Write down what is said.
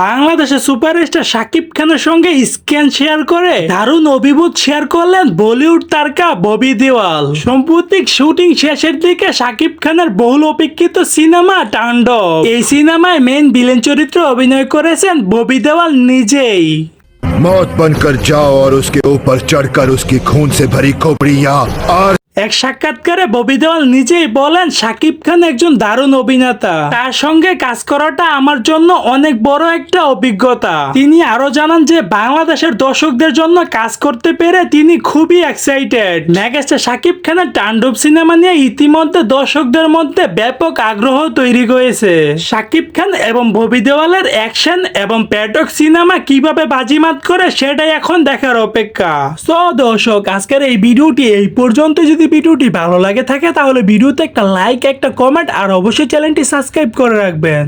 বাংলাদেশের সুপারস্টার শাকিব খানের সঙ্গে স্ক্যান শেয়ার করে দারুণ অভিভূত শেয়ার করলেন বলিউড তারকা ববি দেওয়াল সাম্প্রতিক শুটিং শেষের দিকে শাকিব খানের বহুল অপেক্ষিত সিনেমা টান্ডব এই সিনেমায় মেন ভিলেন চরিত্রে অভিনয় করেছেন ববি দেওয়াল নিজেই मौत बनकर जाओ और उसके ऊपर चढ़कर उसकी खून से भरी खोपड़ियां और এক সাক্ষাৎকারে ববি দেওয়াল নিজেই বলেন শাকিব খান একজন দারুণ অভিনেতা। তার সঙ্গে কাজ করাটা আমার জন্য অনেক বড় একটা অভিজ্ঞতা। তিনি আরও জানান যে, বাংলাদেশের দর্শকদের জন্য কাজ করতে পেরে তিনি খুবই এক্সাইটেড মেগাস্টার শাকিব খানের তাণ্ডব সিনেমা নিয়ে ইতিমধ্যে দর্শকদের মধ্যে ব্যাপক আগ্রহ তৈরি হয়েছে। শাকিব খান এবং ববি দেওয়ালের অ্যাকশন এবং প্যাটক সিনেমা কীভাবে বাজিমাত করে, সেটাই এখন দেখার অপেক্ষা। সো দর্শক, আজকের এই ভিডিওটি এই পর্যন্ত যদি ভিডিওটি ভালো লাগে থাকে তাহলে ভিডিওতে একটা লাইক একটা কমেন্ট আর অবশ্যই চ্যানেলটি সাবস্ক্রাইব করে রাখবেন।